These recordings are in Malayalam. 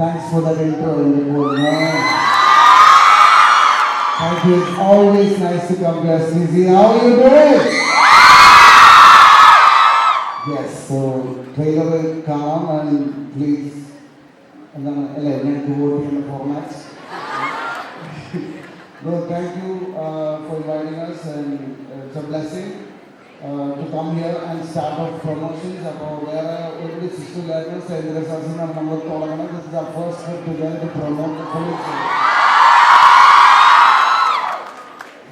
thanks for that intro. Indigo. Thank you. It's always nice to come to SCC. How are you doing? Yes, so trailer കാണാം and please എന്താണ് അല്ലേ ഞാൻ ഡിവോട്ട് ചെയ്യുന്ന format No, thank you uh, for inviting us and uh, it's a blessing uh, Uh, to come here and start our promotions. So we are already sister labels and there is and number of This is our first step together to promote the collection.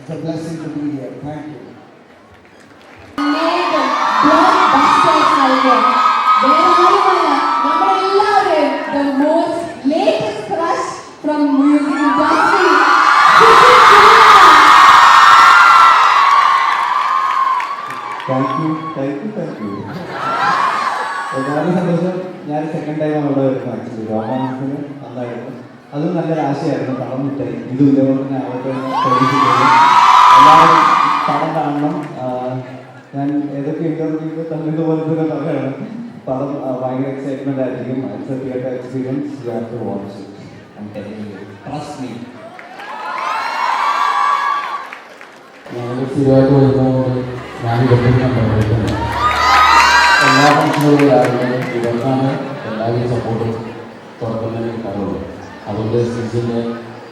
It's a blessing to be here. Thank you. Made blockbusters. വളരെ സന്തോഷം. ഞാൻ സെക്കൻഡ് ടൈം അവിടെ വരുന്നത് ആക്ച്വലി രോമാനത്തിന് നന്നായിരുന്നു. അതും നല്ലൊരു ആശയമായിരുന്നു. പടം വിട്ടേ ഇത് ഇതേപോലെ തന്നെ ആവട്ടെ എന്ന് പ്രതീക്ഷിക്കുന്നു. എല്ലാവരും പടം കാണണം. ഞാൻ ഏതൊക്കെ ഇന്റർവ്യൂ തന്നതുപോലെ തന്നെ പറയുകയാണ് പടം ഭയങ്കര എക്സൈറ്റ്മെന്റ് ആയിരിക്കും. ഇറ്റ്സ് തിയേറ്റർ എക്സ്പീരിയൻസ് വാച്ച് ഞങ്ങൾ സ്ഥിരമായിട്ട് ഞാൻ പറയുന്നത് എല്ലാ ഫംഗ്ഷനുകളിലായാലും ഇവർക്കാണ് എല്ലാവരും സപ്പോർട്ട് തുടക്കം തന്നെ കിട്ടാറുള്ളത് അതുകൊണ്ട് സീസണിന്റെ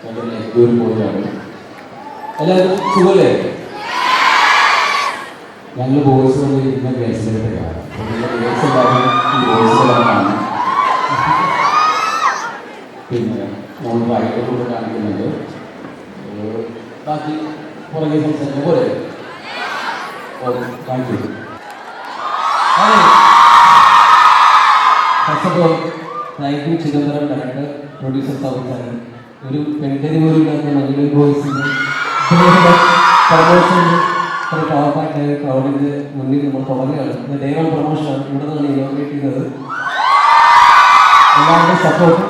എന്റെ നെറ്റൂർ പോയാണ് എല്ലാവരും സുഖമല്ലേ ഞങ്ങൾ ബോയ്സ് വന്ന് ഇന്ന ഗ്രേസിലേക്കാണ് ബോയ്സ് എല്ലാവരും ഈ ബോയ്സ് എല്ലാവരാണ് പിന്നെ നമ്മൾ വൈകിട്ട് കൂടെ കാണിക്കുന്നുണ്ട് ബാക്കി പുറകെ സംസാരിക്കുന്ന പോലെ. Thank you all thank you Chidambaram director producer south ഒരു പെൺകരി പോലും ഇല്ലാത്ത മലയാളി ബോയ്സിന് പ്രൊമോഷൻ ഒരു പാവപ്പായിട്ട് ക്രൗഡിന്റെ മുന്നിൽ നമ്മൾ തുടങ്ങുകയാണ്. ഇത് പ്രൊമോഷനാണ് ഇവിടെ നിന്നാണ് ഇനോഗ്രേറ്റ് ചെയ്തത്. എല്ലാവരുടെയും സപ്പോർട്ട്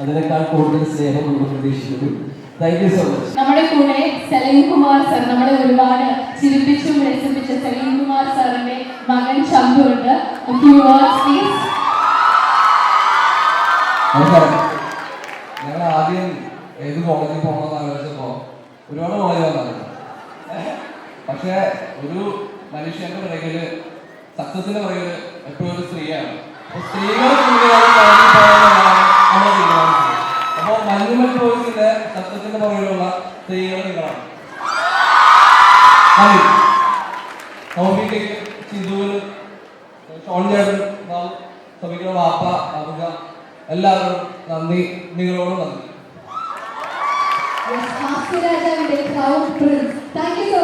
അതിനേക്കാൾ കൂടുതൽ സ്നേഹം നമ്മൾ പ്രതീക്ഷിക്കുന്നു. താങ്ക് യു സോ മച്ച് നമ്മുടെ കൂടെ ഞങ്ങൾ ആദ്യം ഏത് കോളേജിൽ പോകണമെന്ന് ആലോചിച്ചപ്പോ ഒരുപാട് കോളേജ് വന്നായിരുന്നു പക്ഷെ ഒരു മനുഷ്യന്റെ പിറകിൽ സക്സസിന്റെ പിറകിൽ എപ്പോഴും ഒരു സ്ത്രീയാണ്. സ്ത്രീകൾ കൂടുതലാണ് കഴിഞ്ഞു പോകാനുള്ളതാണ് നമ്മൾ തീരുമാനിച്ചത്. അപ്പൊ മഞ്ഞുമൽ ബോയ്സിന്റെ സക്സസിന്റെ പുറകിലുള്ള സ്ത്രീകൾ നിങ്ങളാണ്. സൗമ്യക്ക് ചിന്തുവിന് ഷോൺ ചേട്ടൻ സമിക്കുന്ന വാപ്പ അറുക എല്ലാവരും നന്ദി. നിങ്ങളോട് നന്ദി. സർ